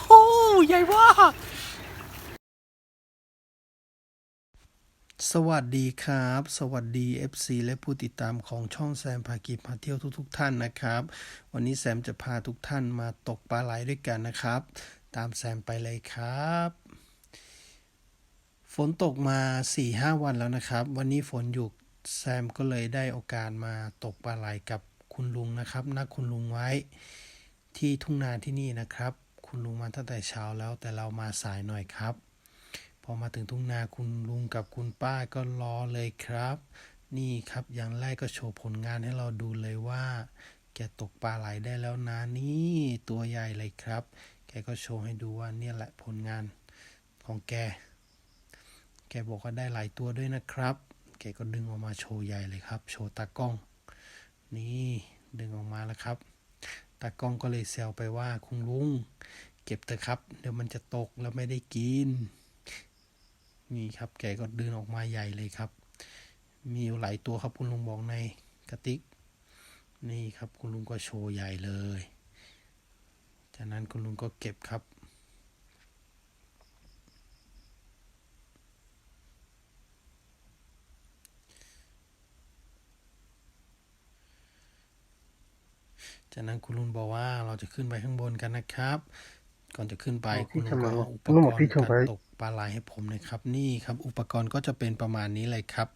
โหใหญ่มาสวัสดีครับ สวัสดี FC และผู้ติดตามของช่องแซมพากีพาเที่ยวทุกๆทท่านนะครับ วันนี้แซมจะพาทุกท่านมาตกปลาไหลด้วยกันนะครับ ตามแซมไปเลยครับ ฝนตกมา 4-5 วันแล้วนะครับ วันนี้ฝนหยุดแซมก็เลยได้โอกาสมาตกปลาไหลกับคุณลุงนะครับนัดคุณลุงไว้ที่ทุ่งนาที่นี่นะครับ คุณลุงมาตั้งแต่เช้าแล้วแต่เรามาสายหน่อยครับ พอมาถึงทุ่งนาคุณลุงกับคุณป้าก็รอเลยครับ นี่ครับอย่างแรกก็โชว์ผลงานให้เราดูเลยว่า แกตกปลาไหลได้แล้วนะนี่ตัวใหญ่เลยครับ แกก็โชว์ให้ดูว่าเนี่ยแหละผลงานของแก แกบอกว่าได้หลายตัวด้วยนะครับ แกก็ดึงออกมาโชว์ใหญ่เลยครับ โชว์ตากล้อง นี่ดึงออกมาแล้วครับ ตากล้องก็เลยแซวไปว่าคุณลุง เก็บเถอะครับ เดี๋ยวมันจะตกแล้วไม่ได้กิน นี่ครับแกก็ดึงออกมาใหญ่เลยครับ มีอยู่หลายตัวครับคุณลุงบอกในกระติก นี่ครับคุณลุงก็โชว์ใหญ่เลย จากนั้นคุณลุงก็เก็บครับ จากนั้นคุณลุงบอกว่าเราจะขึ้นไปข้างบนกันนะครับ ก่อนจะขึ้นไปบอกคุณพี่ลุงชมก็ว่าเอาอุปลุงกบอกรพี่ณ์ชมการไว้ตกปลาไหลให้ผมหนะครับ นี่ครับ อุปกรณ์ก็จะเป็นประมาณนี้เลยครับ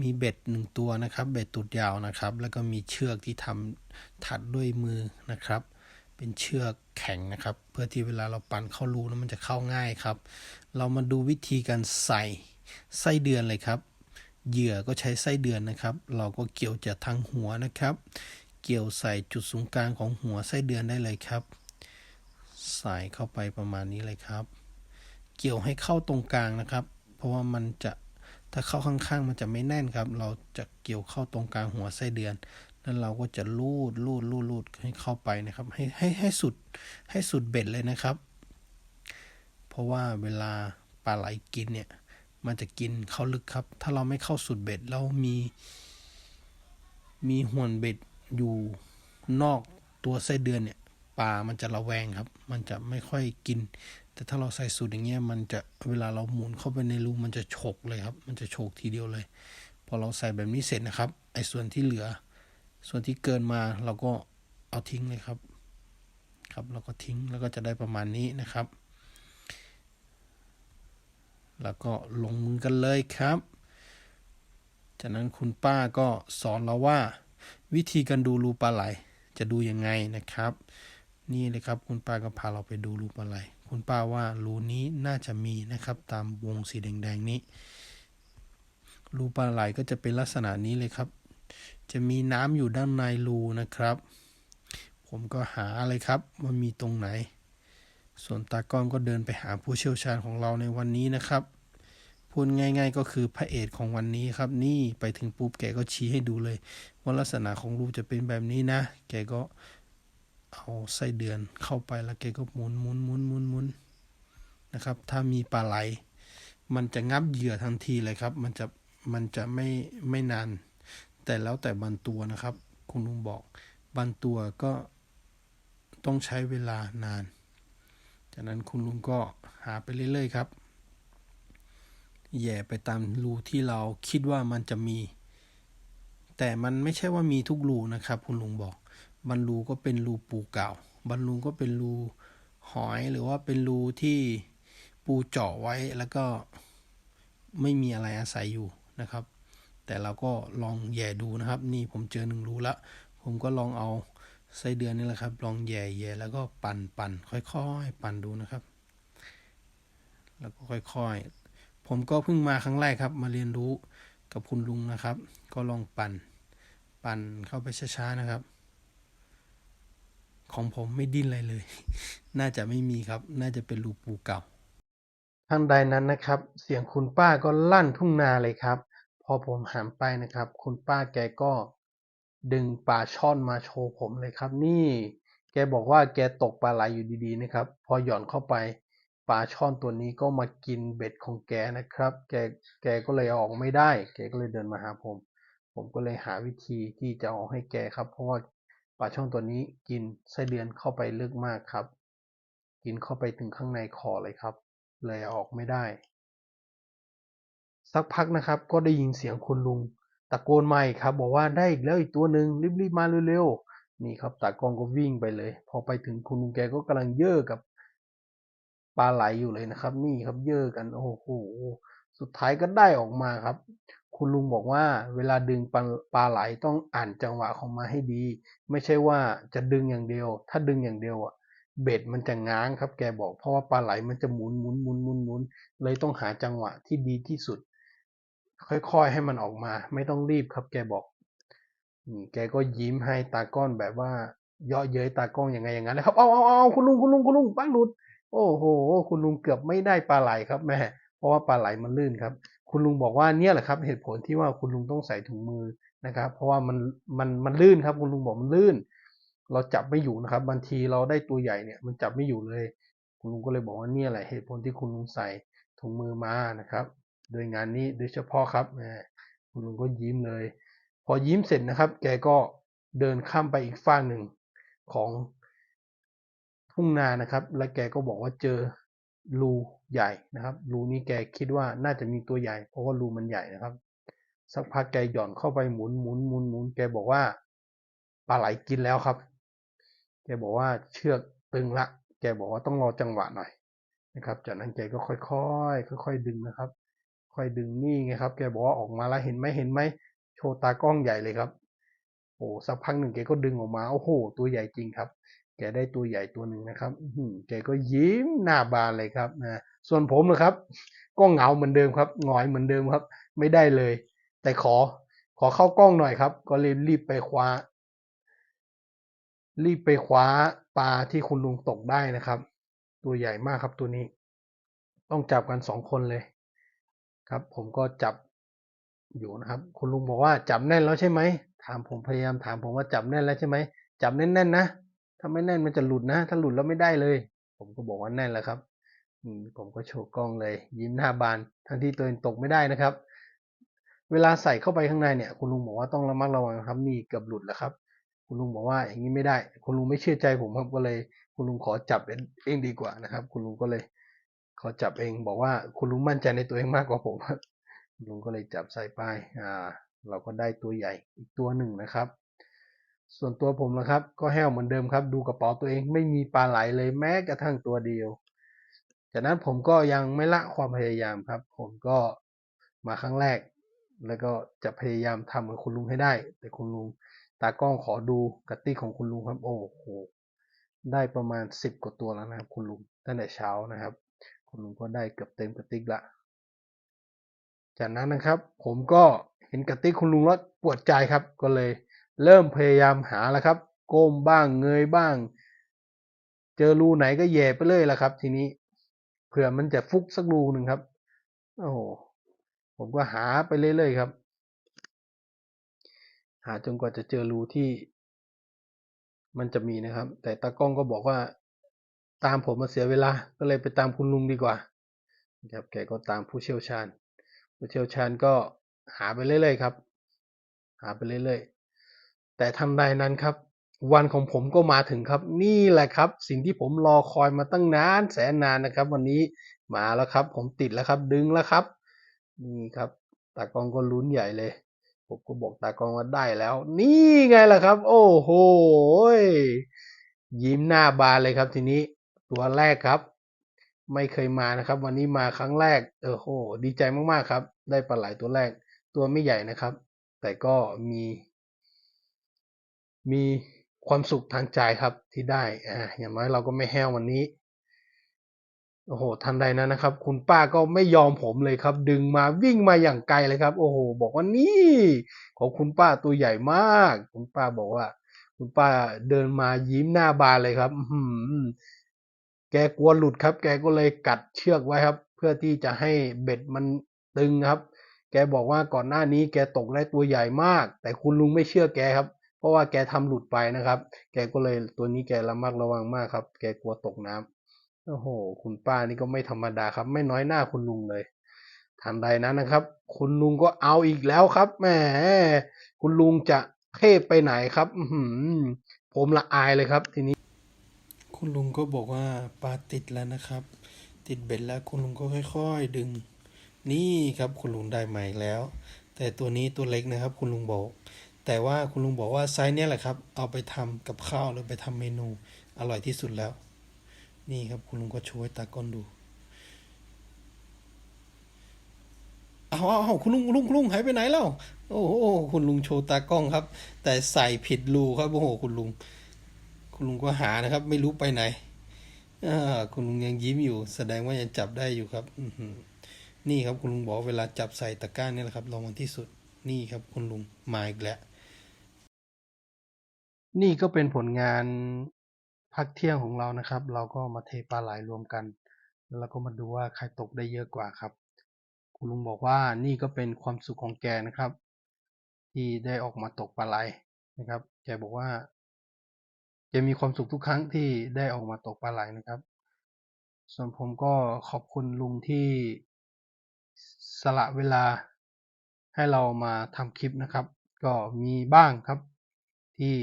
มีเบ็ดหนึ่งตัวนะครับ เบ็ดตุดยาวนะครับ แล้วก็มีเชือกที่ทำถัดด้วยมือนะครับ เป็นเชือกแข็งนะครับ เพื่อที่เวลาเราปั่นเข้ารูแล้วมันจะเข้าง่ายครับ เรามาดูวิธีการใส่ไส้เดือนเลยครับเหยื่อก็ใช้ไส้เดือนนะครับ เราก็เกี่ยวจากทางหัวนะครับ เกี่ยวใส่จุดศูนย์กลางของหัวไส้เดือนได้เลยครับ ใส่เข้าไปประมาณนี้เลยครับ เกี่ยวให้เข้าตรงกลางนะครับ เพราะว่ามันจะถ้าเข้าข้างๆ มันจะไม่แน่นครับ เราจะเกี่ยวเข้าตรงกลางหัวไส้เดือนแล้วเราก็จะลูดลูดลูดลูดให้เข้าไปนะครับ ให้ให้ให้สุดให้สุดเบ็ดเลยนะครับ เพราะว่าเวลาปลาไหลกินเนี่ย มันจะกินเข้าลึกครับ ถ้าเราไม่เข้าสุดเบ็ดแล้วมี มีห่วนเบ็ด อยู่นอกตัวไส้เดือนเนี่ยปลามันจะระแวงครับ มันจะไม่ค่อยกิน แต่ถ้าเราใส่สูตรอย่างเงี้ยมันจะเวลาเราหมุนเข้าไปในรูมันจะฉกเลยครับ มันจะฉกทีเดียวเลย พอเราใส่แบบนี้เสร็จนะครับ ไอ้ส่วนที่เหลือ ส่วนที่เกินมาเราก็เอาทิ้งเลยครับ ครับเราก็ทิ้งแล้วก็จะได้ประมาณนี้นะครับ แล้วก็ลงมือกันเลยครับ จากนั้นคุณป้าก็สอนเราว่า วิธีการดูรูปลาไหล จะดูยังไงนะครับ นี่เลยครับคุณป้าก็พาเราไปดูรูปลาไหล คุณป้าว่ารูนี้น่าจะมีนะครับ ตามวงสีแดงๆนี้รูปลาไหลก็จะเป็นลักษณะนี้เลยครับ จะมีน้ำอยู่ด้านในรูนะครับ ผมก็หาเลยครับว่ามีตรงไหน ส่วนตากล้องก็เดินไปหาผู้เชี่ยวชาญของเราในวันนี้นะครับ พูดง่ายๆ ก็คือพระเอกของวันนี้ครับ นี่ไปถึงปุ๊บแกก็ชี้ให้ดูเลย ว่าลักษณะของรูจะเป็นแบบนี้นะ แกก็เอาไส้เดือนเข้าไปแล้วแกก็หมุนหมุนหมุนหมุนหมุนนะครับ ถ้ามีปลาไหล มันจะงับเหยื่อทันทีเลยครับ มันจะมันจะไม่ไม่นาน แต่แล้วแต่บางตัวนะครับ คุณลุงบอกบางตัวก็ต้องใช้เวลานาน จากนั้นคุณลุงก็หาไปเรื่อยๆครับ แย่ไปตามรูที่เราคิดว่ามันจะมี แต่มันไม่ใช่ว่ามีทุกรูนะครับ คุณลุงบอก บรรลูก็เป็นรูปูเก่า บรรลูก็เป็นรูหอยหรือว่าเป็นรูที่ปูเจาะไว้แล้วก็ไม่มีอะไรอาศัยอยู่นะครับ แต่เราก็ลองแย่ดูนะครับ นี่ผมเจอหนึ่งรูละ ผมก็ลองเอาไส้เดือนนี่แหละครับ ลองแย่แย่แล้วก็ปั่นปั่นค่อยๆ ปั่นดูนะครับ แล้วก็ค่อยๆ ผมก็เพิ่งมาครั้งแรกครับ มาเรียนรู้กับคุณลุงนะครับ ก็ลองปั่น ปั่นเข้าไปช้าๆนะครับ ของผมไม่ดิ้นอะไรเลย น่าจะไม่มีครับ น่าจะเป็นรูปูเก่าทางใดนั้นนะครับ เสียงคุณป้าก็ลั่นทุ่งนาเลยครับ พอผมหันไปนะครับ คุณป้าแกก็ดึงปลาช่อนมาโชว์ผมเลยครับ นี่ แกบอกว่าแกตกปลาไหลอยู่ดีๆนะครับ พอหย่อนเข้าไป ปลาช่อนตัวนี้ก็มากินเบ็ดของแกนะครับ แกแกก็เลยออกไม่ได้ แกก็เลยเดินมาหาผม ผมก็เลยหาวิธีที่จะเอาให้แกครับ เพราะว่าปลาช่อนตัวนี้กินไส้เดือนเข้าไปลึกมากครับ กินเข้าไปถึงข้างในคอเลยครับ เลยออกไม่ได้ สักพักนะครับ ก็ได้ยินเสียงคุณลุงตะโกนมาอีกครับ บอกว่าได้อีกแล้วอีกตัวหนึ่งรีบๆมาเร็วๆนี่ครับตากล้องก็วิ่งไปเลย พอไปถึงคุณลุงแกก็กำลังเย่อกับ ปลาไหลอยู่เลยนะครับ นี่ครับเย่อกันโอ้โหสุดท้ายก็ได้ออกมาครับ คุณลุงบอกว่าเวลาดึงปลาปลาไหลต้องอ่านจังหวะของมาให้ดี ไม่ใช่ว่าจะดึงอย่างเดียว ถ้าดึงอย่างเดียวอะเบ็ดมันจะง้างครับ แกบอกเพราะว่าปลาไหลมันจะหมุนหมุนหมุนหมุนหมุนเลยต้องหาจังหวะที่ดีที่สุด ค่อยๆให้มันออกมา ไม่ต้องรีบครับ แกบอกนี่แกก็ยิ้มให้ตาก้อนแบบว่าเยาะเย้ยตากล้องยังไงอย่างนั้นนะครับ เอาเอาเอาคุณลุงคุณลุงคุณลุงปลาหลุด โอ้โห คุณลุงเกือบไม่ได้ปลาไหลครับแม่ เพราะว่าปลาไหลมันลื่นครับ คุณลุงบอกว่าเนี่ยแหละครับเหตุผลที่ว่าคุณลุงต้องใส่ถุงมือนะครับ เพราะว่ามันมันมันลื่นครับ คุณลุงบอกมันลื่น เราจับไม่อยู่นะครับบางทีเราได้ตัวใหญ่เนี่ยมันจับไม่อยู่เลย คุณลุงก็เลยบอกว่าเนี่ยแหละเหตุผลที่คุณลุงใส่ถุงมือมานะครับ โดยงานนี้โดยเฉพาะครับแหมคุณลุงก็ยิ้มเลย พอยิ้มเสร็จนะครับ แกก็เดินข้ามไปอีกฝั่งหนึ่งของ ทุ่งนานะครับ และแกก็บอกว่าเจอรูใหญ่นะครับ รูนี้แกคิดว่าน่าจะมีตัวใหญ่ เพราะว่ารูมันใหญ่นะครับ สักพักแกหย่อนเข้าไปหมุนหมุนหมุนหมุนแกบอกว่าปลาไหลกินแล้วครับ แกบอกว่าเชือกตึงละ แกบอกว่าต้องรอจังหวะหน่อยนะครับ จากนั้นแกก็ค่อยๆค่อย ๆ ดึงนะครับ ค่อยดึงนี่ไงครับ แกบอกว่าออกมาแล้วเห็นไหมเห็นไหมโชว์ตากล้องใหญ่เลยครับ โอ้สักพักหนึ่งแกก็ดึงออกมาโอ้โหตัวใหญ่จริงครับ แกได้ตัวใหญ่ตัวหนึ่งนะครับแกก็ยิ้มหน้าบานเลยครับนะส่วนผมนะครับ ก็เหงาเหมือนเดิมครับหงอยเหมือนเดิมครับ ไม่ได้เลย แต่ขอ ขอเข้ากล้องหน่อยครับ ก็เลยรีบไปคว้า รีบไปคว้าปลาที่คุณลุงตกได้นะครับ ตัวใหญ่มากครับตัวนี้ ต้องจับกันสองคนเลย ครับ ผมก็จับอยู่นะครับ คุณลุงบอกว่าจับแน่นแล้วใช่ไหมถามผมพยายามถามผมว่าจับแน่นแล้วใช่ไหมจับแน่นๆนะ ถ้าไม่แน่นมันจะหลุดนะ ถ้าหลุดแล้วไม่ได้เลย ผมก็บอกว่าแน่นแล้วครับผมก็โชว์กล้องเลย ยิ้มหน้าบานทั้งที่ตัวเองตกไม่ได้นะครับ เวลาใส่เข้าไปข้างในเนี่ย คุณลุงบอกว่าต้องระมัดระวังครับนี่เกือบหลุดแล้วครับ คุณลุงบอกว่าอย่างนี้ไม่ได้ คุณลุงไม่เชื่อใจผมครับก็เลย คุณลุงขอจับเองดีกว่านะครับ คุณลุงก็เลย ขอจับเองบอกว่าคุณลุงมั่นใจในตัวเองมากกว่าผมลุงก็เลยจับใส่ไปอ่า เราก็ได้ตัวใหญ่อีกตัวหนึ่งนะครับ ส่วนตัวผมนะครับ ก็แห้วเหมือนเดิมครับ ดูกระเป๋าตัวเองไม่มีปลาไหลเลยแม้กระทั่งตัวเดียว จากนั้นผมก็ยังไม่ละความพยายามครับ ผมก็มาครั้งแรก แล้วก็จะพยายามทำกับคุณลุงให้ได้ แต่คุณลุงตากล้องขอดูกระติกของคุณลุงครับโอ้โหได้ประมาณสิบกว่าตัวแล้วนะครับ คุณลุงตั้งแต่เช้านะครับ คุณลุงก็ได้เกือบเต็มกระติกละจากนั้นนะครับ ผมก็เห็นกระติกคุณลุงแล้วปวดใจครับก็เลย เริ่มพยายามหาแล้วครับ ก้มบ้างเงยบ้าง เจอรูไหนก็แย่ไปเลยละครับ ทีนี้เผื่อมันจะฟุกสักรูหนึ่งครับ โอ้โหผมก็หาไปเรื่อยๆครับ หาจนกว่าจะเจอรูที่ มันจะมีนะครับ แต่ตากล้องก็บอกว่าตามผมมาเสียเวลา ก็เลยไปตามคุณลุงดีกว่าครับแกก็ตามผู้เชี่ยวชาญ ผู้เชี่ยวชาญก็หาไปเรื่อยๆครับ หาไปเรื่อยๆ แต่ทันใดนั้นครับ วันของผมก็มาถึงครับ นี่แหละครับ สิ่งที่ผมรอคอยมาตั้งนานแสนนานนะครับ วันนี้มาแล้วครับ ผมติดแล้วครับ ดึงแล้วครับ นี่ครับตากล้องก็ลุ้นใหญ่เลย ผมก็บอกตากองว่าได้แล้ว นี่ไงล่ะครับ โอ้โหยิ้มหน้าบานเลยครับทีนี้ตัวแรกครับ ไม่เคยมานะครับ วันนี้มาครั้งแรกเออโหดีใจมากๆครับ ได้ปลาไหลตัวแรก ตัวไม่ใหญ่นะครับ แต่ก็มี มีความสุขทางใจครับที่ได้อ่าอย่างน้อยเราก็ไม่แห้ววันนี้โอ้โหทันใดนั้นนะครับ คุณป้าก็ไม่ยอมผมเลยครับ ดึงมาวิ่งมาอย่างไกลเลยครับ โอ้โห บอกว่านี่ของคุณป้าตัวใหญ่มาก คุณป้าบอกว่า คุณป้าเดินมายิ้มหน้าบานเลยครับอืมแกกลัวหลุดครับ แกก็เลยกัดเชือกไว้ครับ เพื่อที่จะให้เบ็ดมันตึงครับ แกบอกว่าก่อนหน้านี้แกตกได้ตัวใหญ่มาก แต่คุณลุงไม่เชื่อแกครับ เพราะว่าแกทำหลุดไปนะครับ แกก็เลยตัวนี้แกระมัดระวังมากครับ แกกลัวตกน้ำโอ้โห คุณป้านี่ก็ไม่ธรรมดาครับ ไม่น้อยหน้าคุณลุงเลยทันใดนั้นนะครับ คุณลุงก็เอาอีกแล้วครับแหมคุณลุงจะเทพไปไหนครับอืผมละอายเลยครับ ทีนี้ คุณลุงก็บอกว่าปลาติดแล้วนะครับ ติดเบ็ดแล้วคุณลุงก็ค่อย ๆ ดึง นี่ครับคุณลุงได้ใหม่แล้ว แต่ตัวนี้ตัวเล็กนะครับ คุณลุงบอก แต่ว่าคุณลุงบอกว่าไซส์เนี้ยแหละครับ เอาไปทำกับข้าวหรือไปทำเมนูอร่อยที่สุดแล้ว นี่ครับคุณลุงก็ช่วยตากล้องดูเอาเอาเอาคุณลุงลุงลุงหายไปไหนแล้วโอ้โหคุณลุงโชว์ตากล้องครับ แต่ใส่ผิดรูครับโอ้โหคุณลุง คุณลุงก็หานะครับ ไม่รู้ไปไหนอ่าคุณลุงยังยิ้มอยู่ แสดงว่ายังจับได้อยู่ครับอืนี่ครับคุณลุงบอกเวลาจับใส่ตะกร้านี่แหละครับรางวัลที่สุดนี่ครับคุณลุงมาอีกแล้ว นี่ก็เป็นผลงานพักเที่ยงของเรานะครับ เราก็มาเทปลาไหลรวมกัน แล้วก็มาดูว่าใครตกได้เยอะกว่าครับ คุณลุงบอกว่านี่ก็เป็นความสุขของแกนะครับ ที่ได้ออกมาตกปลาไหลนะครับ แกบอกว่าแกมีความสุขทุกครั้งที่ได้ออกมาตกปลาไหลนะครับ ส่วนผมก็ขอบคุณลุงที่สละเวลาให้เรามาทำคลิปนะครับ ก็มีบ้างครับที่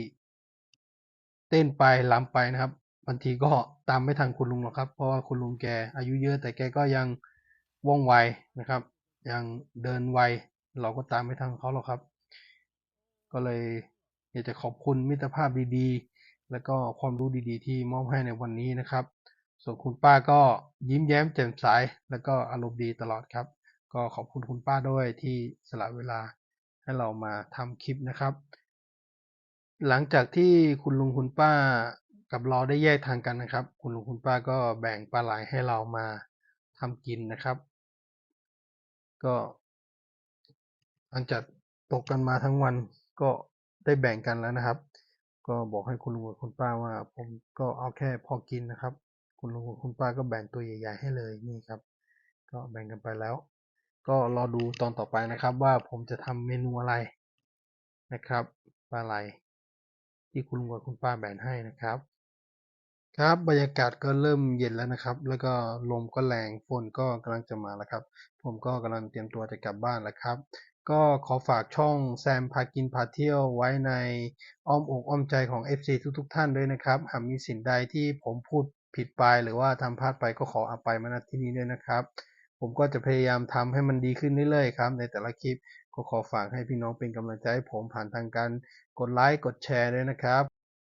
เต้นไปลำไปนะครับบางทีก็ตามไม่ทันคุณลุงหรอกครับ เพราะว่าคุณลุงแกอายุเยอะแต่แกก็ยังว่องไวนะครับ ยังเดินไวเราก็ตามไม่ทันเขาหรอกครับ ก็เลยอยากจะขอบคุณมิตรภาพดีๆ แล้วก็ความรู้ดีๆ ที่มอบให้ในวันนี้นะครับ ส่วนคุณป้าก็ยิ้มแย้มแจ่มใสแล้วก็อารมณ์ดีตลอดครับ ก็ขอบคุณคุณป้าด้วยที่สละเวลาให้เรามาทำคลิปนะครับ หลังจากที่คุณลุงคุณป้ากับเราได้แยกทางกันนะครับ คุณลุงคุณป้าก็แบ่งปลาไหลให้เรามาทำกินนะครับ ก็ หลังจากตกกันมาทั้งวันก็ได้แบ่งกันแล้วนะครับ ก็บอกให้คุณลุงกับคุณป้าว่า ผมก็เอาแค่พอกินนะครับ คุณลุงกับคุณป้าก็แบ่งตัวใหญ่ ๆ ให้เลยนี่ครับ ก็แบ่งกันไปแล้ว ก็รอดูตอนต่อไปนะครับ ว่าผมจะทำเมนูอะไรนะครับปลาไหล ที่คุณลุงกับคุณป้าแบ่งให้นะครับ ครับบรรยากาศก็เริ่มเย็นแล้วนะครับ แล้วก็ลมก็แรงฝนก็กำลังจะมาแล้วครับ ผมก็กำลังเตรียมตัวจะกลับบ้านแล้วครับ ก็ขอฝากช่องแซมพากินพาเที่ยวไว้ในอ้อมอกอ้อมใจของ FC ทุกๆทท่านด้วยนะครับ หากมีสิ่งใดที่ผมพูดผิดไปหรือว่าทำพลาดไปก็ขออภัยมาณที่นี้ด้วยนะครับ ผมก็จะพยายามทำให้มันดีขึ้นเรื่อยๆครับ ในแต่ละคลิป ก็ขอฝากให้พี่น้องเป็นกำลังใจให้ผมผ่านทางการกดไลค์กดแชร์ด้วยนะครับ